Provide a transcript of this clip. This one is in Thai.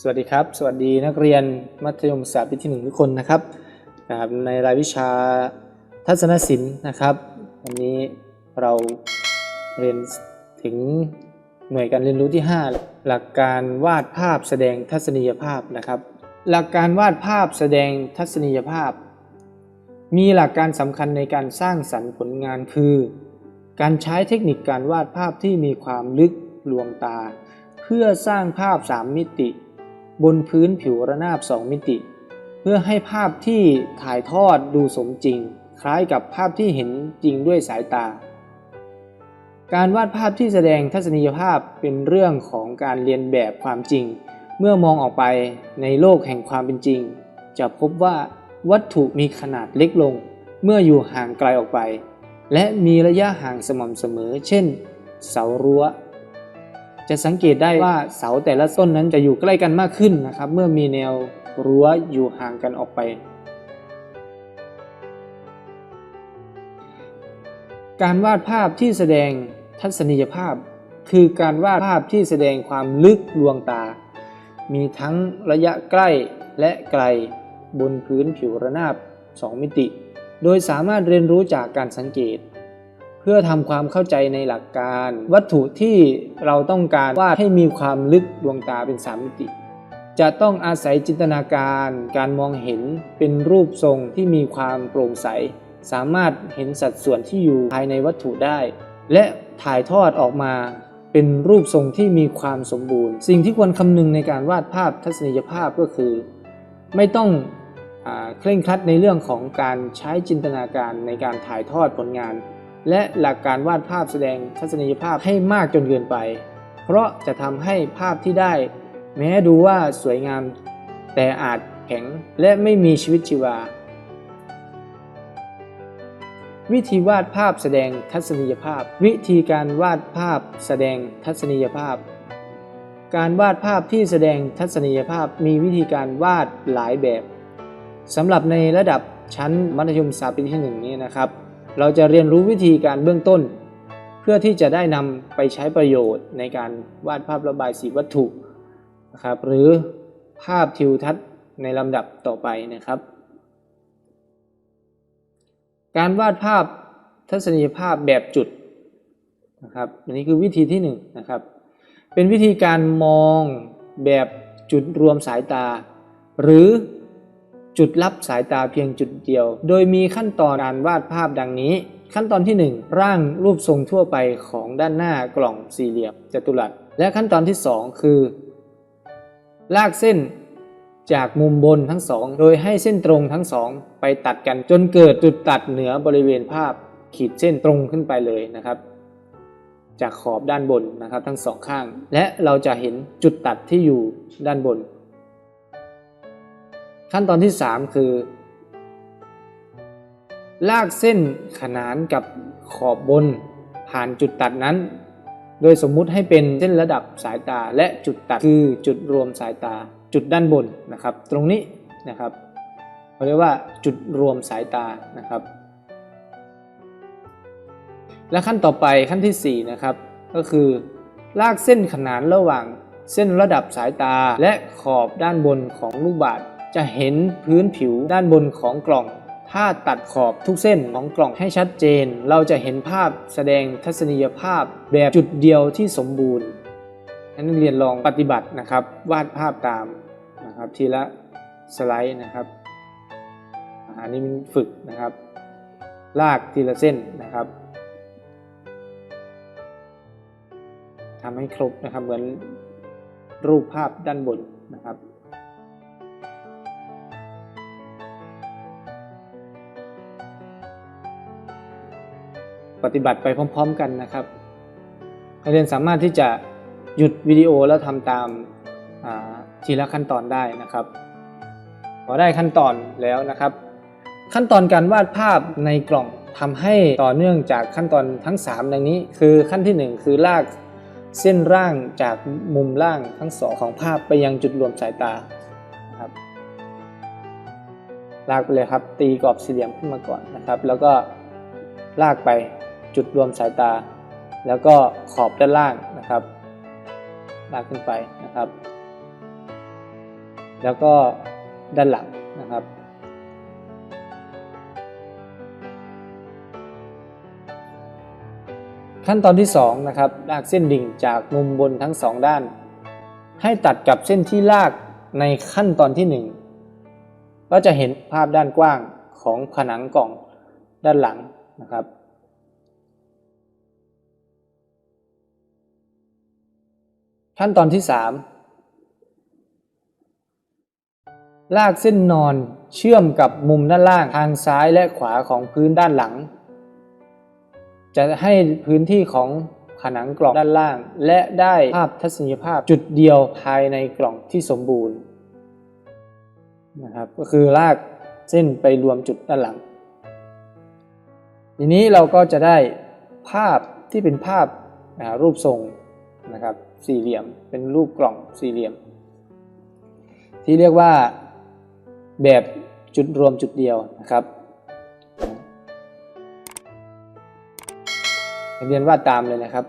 สวัสดีครับ สวัสดีนักเรียนมัธยมศึกษาปีที่หนึ่งทุกคนนะครับนะครับ ในรายวิชาทัศนศิลป์นะครับวันนี้เราเรียนถึงหน่วยการเรียนรู้ที่ 5 หลักการวาดภาพแสดงทัศนียภาพนะครับ หลักการวาดภาพแสดงทัศนียภาพ มีหลักการสำคัญในการสร้างสรรค์ผลงานคือ การใช้เทคนิคการวาดภาพที่มีความลึกลวงตา เพื่อสร้างภาพ 3 มิติ บนพื้นผิวระนาบ 2 มิติ เพื่อให้ภาพที่ถ่ายทอดดูสมจริง คล้ายกับภาพที่เห็นจริงด้วยสายตา การวาดภาพที่แสดงทัศนียภาพเป็นเรื่องของการเรียนแบบความจริง เมื่อมองออกไปในโลกแห่งความเป็นจริง จะพบว่าวัตถุมีขนาดเล็กลง เมื่ออยู่ห่างไกลออกไป และมีระยะห่างสม่ำเสมอ เช่น เสารั้ว จะสังเกตได้ว่าเสาแต่ละต้นนั้นจะอยู่ใกล้กันมากขึ้นนะครับ เมื่อมีแนวรั้วอยู่ห่างกันออกไป การวาดภาพที่แสดงทัศนียภาพ คือการวาดภาพที่แสดงความลึกลวงตา มีทั้งระยะใกล้และไกลบนพื้นผิวระนาบ 2 มิติ โดยสามารถเรียนรู้จากการสังเกต พื่อทำความเข้าใจในหลักการ วัตถุที่เราต้องการวาดให้มีความลึกดวงตาเป็น3มิติ จะต้องอาศัยจินตนาการ การมองเห็นเป็นรูปทรงที่มีความโปร่งใส สามารถเห็นสัดส่วนที่อยู่ภายในวัตถุได้ และถ่ายทอดออกมาเป็นรูปทรงที่มีความสมบูรณ์ สิ่งที่ควรคำนึงในการวาดภาพทัศนียภาพก็คือ ไม่ต้องอเคร่งครัดในเรื่องของการใช้จินตนาการในการถ่ายทอดผลงาน และหลักการวาดภาพแสดงทัศนียภาพให้มากจนเกินไป เพราะจะทำให้ภาพที่ได้ แม้ดูว่าสวยงาม แต่อาจแข็งและไม่มีชีวิตชีวา วิธีวาดภาพแสดงทัศนียภาพ วิธีการวาดภาพแสดงทัศนียภาพ การวาดภาพที่แสดงทัศนียภาพมีวิธีการวาดหลายแบบสำหรับในระดับชั้นมัธยมศึกษาปีที่หนึ่งนี้นะครับ เราจะเรียนรู้วิธีการเบื้องต้น เพื่อที่จะได้นำไปใช้ประโยชน์ในการวาดภาพระบายสีวัตถุนะครับหรือภาพทิวทัศน์ในลำดับต่อไปนะครับ การวาดภาพทัศนียภาพแบบจุดนะครับอันนี้คือวิธีที่1นงนะครับเป็นวิธีการมองแบบจุดรวมสายตา หรือ จุดรับสายตาเพียงจุดเดียว โดยมีขั้นตอนการวาดภาพดังนี้ ขั้นตอนที่ 1 ร่างรูปทรงทั่วไปของด้านหน้ากล่องสี่เหลี่ยมจัตุรัส และขั้นตอนที่ 2 คือ ลากเส้นจากมุมบนทั้งสอง โดยให้เส้นตรงทั้งสองไปตัดกันจนเกิดจุดตัดเหนือบริเวณภาพ ขีดเส้นตรงขึ้นไปเลยนะครับ จากขอบด้านบนนะครับทั้งสองข้าง และเราจะเห็นจุดตัดที่อยู่ด้านบน ขั้นตอนที่ 3 คือ ลากเส้นขนานกับขอบบนผ่านจุดตัดนั้น โดยสมมุติให้เป็นเส้นระดับสายตาและจุดตัดคือจุดรวมสายตาจุดด้านบนนะครับ ตรงนี้นะครับเขาเรียกว่าจุดรวมสายตานะครับ และขั้นต่อไปขั้นที่ 4 นะครับ ก็คือลากเส้นขนานระหว่างเส้นระดับสายตาและขอบด้านบนของลูกบาศก์ จะเห็นพื้นผิวด้านบนของกล่อง ถ้าตัดขอบทุกเส้นของกล่องให้ชัดเจน เราจะเห็นภาพแสดงทัศนียภาพแบบจุดเดียวที่สมบูรณ์ให้นักเรียนลองปฏิบัตินะครับ วาดภาพตามนะครับทีละสไลด์นะครับอันนี้มันฝึกนะครับ ลากทีละเส้นนะครับทำให้ครบนะครับเหมือนรูปภาพด้านบนนะครับ ปฏิบัติไปพร้อม ๆ กันนะครับนักเรียนสามารถที่จะหยุดวิดีโอแล้วทำตามทีละขั้นตอนได้นะครับพอได้ขั้นตอนแล้วนะครับ ขั้นตอนการวาดภาพในกล่องทำให้ต่อเนื่องจากขั้นตอนทั้ง 3 ดังนี้คือขั้นที่ 1 คือลากเส้นร่างจากมุมล่างทั้งสองของภาพไปยังจุดรวมสายตาครับลากไปเลยครับตีกรอบสี่เหลี่ยมขึ้นมาก่อนนะครับ แล้วก็ลากไป จุดรวมสายตา แล้วก็ขอบด้านล่างนะครับ ลากขึ้นไปนะครับ แล้วก็ด้านหลังนะครับ ขั้นตอนที่2นะครับลากเส้นดิ่งจากมุมบนทั้งสองด้าน ให้ตัดกับเส้นที่ลากในขั้นตอนที่ 1 ก็จะเห็นภาพด้านกว้างของผนังกล่องด้านหลังนะครับ ขั้นตอนที่ 3 ลากเส้นนอนเชื่อมกับมุมด้านล่างทางซ้ายและขวาของพื้นด้านหลัง จะให้พื้นที่ของผนังกล่องด้านล่าง และได้ภาพทัศนียภาพจุดเดียวภายในกล่องที่สมบูรณ์นะครับก็คือลากเส้นไปรวมจุดด้านหลัง ทีนี้เราก็จะได้ภาพที่เป็นภาพรูปทรง นะครับสี่เหลี่ยมเป็นรูปกล่องสี่เหลี่ยม ที่เรียกว่าแบบจุดรวมจุดเดียวนะครับเรียนวาดตามเลยนะครับ